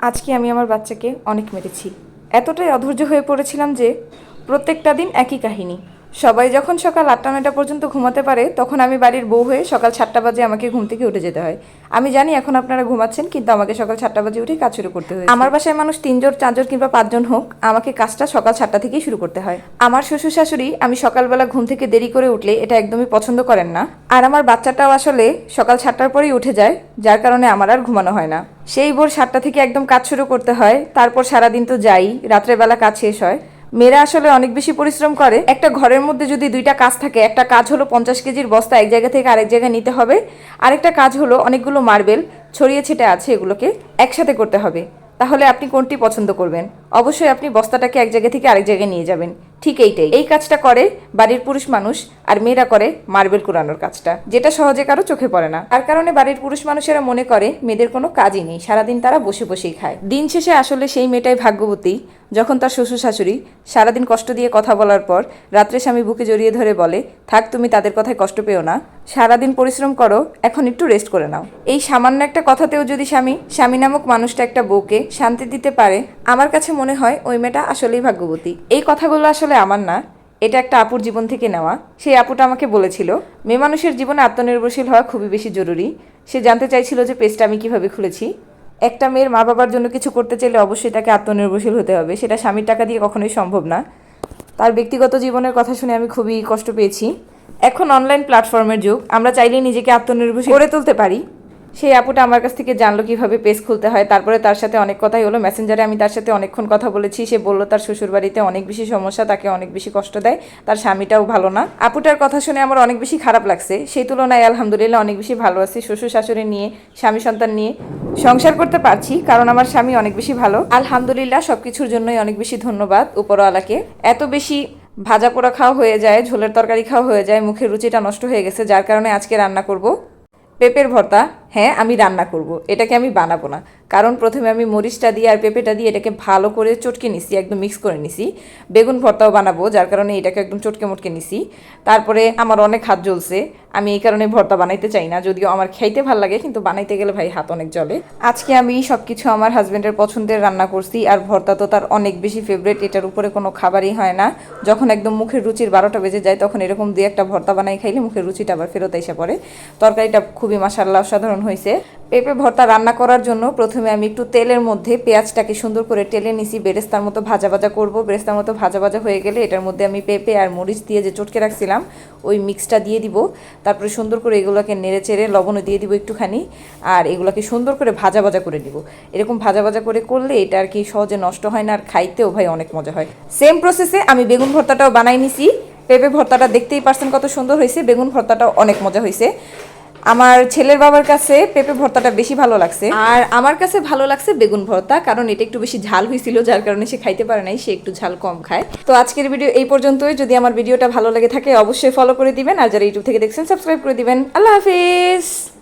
আজকে আমি আমার বাচ্চাকে অনেক মেরেছি। এতটাই অধৈর্য হয়ে পড়েছিলাম যে প্রত্যেকটা দিন একই কাহিনী। সবাই যখন সকাল আটটা, নয়টা পর্যন্ত ঘুমাতে পারে, তখন আমি বাড়ির বউ হয়ে সকাল সাতটা বাজে আমাকে ঘুম থেকে উঠে যেতে হয়। আমি জানি এখন আপনারা ঘুমাচ্ছেন, কিন্তু আমাকে সকাল সাতটা বাজে উঠে কাজ শুরু করতে হয় আমার বাসায় মানুষ তিনজন, চারজন কিংবা পাঁচজন হোক, আমাকে কাজটা সকাল সাতটা থেকেই শুরু করতে হয়। আমার শ্বশুর শাশুড়ি, আমি সকালবেলা ঘুম থেকে দেরি করে উঠলে এটা একদমই পছন্দ করেন না। আর আমার বাচ্চাটাও আসলে সকাল সাতটার পরেই উঠে যায়, যার কারণে আমার আর ঘুমানো হয় না। সেই ভোর সাতটা থেকে একদম কাজ শুরু করতে হয়, তারপর সারাদিন তো যাই, রাত্রেবেলা কাজ শেষ হয়। মেয়েরা আসলে অনেক বেশি পরিশ্রম করে। একটা ঘরের মধ্যে যদি দুইটা কাজ থাকে, একটা কাজ হলো পঞ্চাশ কেজির বস্তা এক জায়গা থেকে আরেক জায়গায় নিতে হবে। আরেকটা কাজ হলো অনেকগুলো মার্বেল, ছড়িয়ে ছিটে আছে এগুলোকে একসাথে করতে হবে। তাহলে আপনি কোনটি পছন্দ করবেন? অবশ্যই আপনি বস্তাটাকে এক জায়গা থেকে আরেক জায়গায় নিয়ে যাবেন। ঠিক এইটাই। এই কাজটা করে বাড়ির পুরুষ মানুষ আর মেয়েরা করে মার্বেল কুড়ানোর কাজটা, যেটা সহজে কারও চোখে পড়ে না। তার কারণে বাড়ির পুরুষ মানুষেরা মনে করে, মেয়েদের কোনো কাজই নেই। সারাদিন তারা বসে বসেই খায়। দিন শেষে আসলে সেই মেয়েটাই ভাগ্যবতী। যখন তার শ্বশুর শাশুড়ি সারাদিন কষ্ট দিয়ে কথা বলার পর রাত্রে স্বামী বুকে জড়িয়ে ধরে বলে, থাক তুমি তাদের কথায় কষ্ট পেও না। সারাদিন পরিশ্রম করো, এখন একটু রেস্ট করে নাও। এই সামান্য একটা কথাতেও যদি স্বামী স্বামী নামক মানুষটা একটা বউকে শান্তি দিতে পারে, আমার কাছে মনে হয় ওই মেয়েটা আসলেই ভাগ্যবতী। এই কথাগুলো আসলে আমার না, এটা একটা আপুর জীবন থেকে নেওয়া। সেই আপুটা আমাকে বলেছিল, মেয়ে মানুষের জীবনে আত্মনির্ভরশীল হওয়া খুবই বেশি জরুরি। সে জানতে চাইছিল যে পেজটা আমি কীভাবে খুলেছি। একটা মেয়ের মা বাবার জন্য কিছু করতে চাইলে অবশ্যই তাকে আত্মনির্ভরশীল হতে হবে। সেটা স্বামীর টাকা দিয়ে কখনোই সম্ভব না। তার ব্যক্তিগত জীবনের কথা শুনে আমি খুবই কষ্ট পেয়েছি। এখন অনলাইন প্ল্যাটফর্মের যুগ। আমরা চাইলেই নিজেকে আত্মনির্ভরশীল করে তুলতে পারি। সেই আপুটা আমার কাছ থেকে জানলো কীভাবে পেজ খুলতে হয়। তারপরে তার সাথে অনেক কথাই হলো। মেসেঞ্জারে আমি তার সাথে অনেকক্ষণ কথা বলেছি। সে বলল, তার শ্বশুর বাড়িতে অনেক বেশি সমস্যা, তাকে অনেক বেশি কষ্ট দেয়। তার স্বামীটাও ভালো না। আপুটার কথা শুনে আমার অনেক বেশি খারাপ লাগছে। সেই তুলনায় আলহামদুলিল্লাহ অনেক বেশি ভালো আছি। শ্বশুর শাশুড়ি নিয়ে, স্বামী সন্তান নিয়ে সংসার করতে পারছি, কারণ আমার স্বামী অনেক বেশি ভালো। আলহামদুলিল্লাহ সব কিছুর জন্যই অনেক বেশি ধন্যবাদ উপরওয়ালাকে। এত বেশি ভাজা পোড়া খাওয়া হয়ে যায়, ঝোলের তরকারি খাওয়া হয়ে যায়, মুখের রুচিটা নষ্ট হয়ে গেছে, যার কারণে আজকে রান্না করব। পেঁপের ভর্তা। হ্যাঁ আমি রান্না করব। এটাকে আমি বানাবো না। কারণ প্রথমে আমি মরিচটা দিয়ে আর পেঁপেটা দিয়ে এটাকে ভালো করে চটকে নিছি, একদম মিক্স করে নিছি। বেগুন ভর্তাও বানাবো, যার কারণে এটাকে একদম চটকে মটকে নিছি। তারপরে আমার অনেক হাত জ্বলছে, আমি এই কারণে ভর্তা বানাইতে চাই না, যদিও আমার খাইতে ভালো লাগে, কিন্তু বানাইতে গেলে ভাই হাত অনেক জ্বলে। আজকে আমি সব কিছু আমার হাজব্যান্ডের পছন্দের রান্না করছি, আর ভর্তা তো তার অনেক বেশি ফেভারিট এটার উপরে কোনো খাবারই হয় না। যখন একদম মুখের রুচির বারোটা বেজে যায়, তখন এরকম দিয়ে একটা ভর্তা বানাই খাইলে মুখের রুচিটা আবার ফেরত এসে পড়ে। তরকারিটা খুবই মাসাল্লাহ অসাধারণ হয়েছে পেঁপে ভর্তা রান্না করার জন্য প্রথমে আমি একটু তেলের মধ্যে পেঁয়াজটাকে সুন্দর করে টেলে নিছি, বেরেস্তার মতো ভাজা ভাজা করব। বেরেস্তার মতো ভাজা ভাজা হয়ে গেলে এটার মধ্যে আমি পেঁপে আর মরিচ দিয়ে যে চটকে রাখছিলাম, ওই মিক্সটা দিয়ে দিব। তারপরে সুন্দর করে এগুলোকে নেড়ে চেড়ে লবণও দিয়ে দিব একটুখানি, আর এগুলোকে সুন্দর করে ভাজা ভাজা করে দিব এরকম ভাজা ভাজা করে করলে এটা আর কি সহজে নষ্ট হয় না, আর খাইতেও ভাই অনেক মজা হয়। সেম প্রসেসে আমি বেগুন ভর্তাটাও বানাই নিছি। পেঁপে ভর্তাটা দেখতেই পারছেন কত সুন্দর হয়েছে, বেগুন ভর্তাটাও অনেক মজা হয়েছে। আমার ছেলের বাবার কাছে পেঁপে ভর্তাটা বেশি ভালো লাগছে। আর আমার কাছে ভালো লাগছে বেগুন ভর্তা, কারণ এটা একটু বেশি ঝাল হয়েছিল, যার কারণে সে খাইতে পারে নাই, সে একটু ঝাল কম খায়। তো আজকের ভিডিও এই পর্যন্তই। যদি আমার ভিডিওটা ভালো লাগে থাকে, অবশ্যই ফলো করে দিবেন, আর যারা ইউটিউব থেকে দেখছেন সাবস্ক্রাইব করে দিবেন। আল্লাহ হাফিজ!